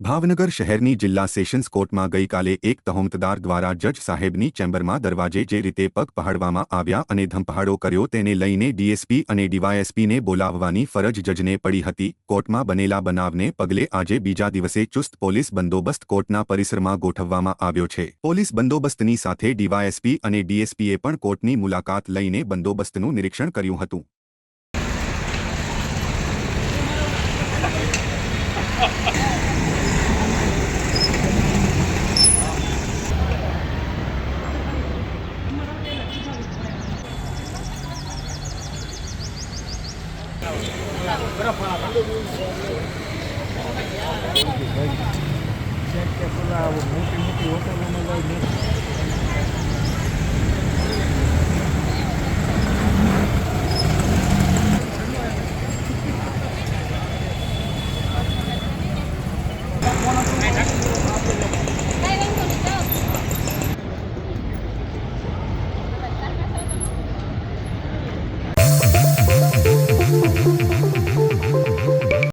ભાવનગર શહેરની જિલ્લા સેશન્સ કોર્ટમાં ગઈકાલે એક તહોમતદાર દ્વારા જજ સાહેબની ચેમ્બરમાં દરવાજે જે રીતે પગ પહાડવામાં આવ્યા અને ધમપહાડો કર્યો તેને લઈને ડીએસપી અને ડીવાયએસપીને બોલાવવાની ફરજ જજને પડી હતી. કોર્ટમાં બનેલા બનાવને પગલે આજે બીજા દિવસે ચુસ્ત પોલીસ બંદોબસ્ત કોર્ટના પરિસરમાં ગોઠવવામાં આવ્યો છે. પોલીસ બંદોબસ્તની સાથે ડીવાયએસપી અને ડીએસપીએ પણ કોર્ટની મુલાકાત લઈને બંદોબસ્તનું નિરીક્ષણ કર્યું હતું. Ha ha પેલા મોટી મોટી હોટલોમાં જાય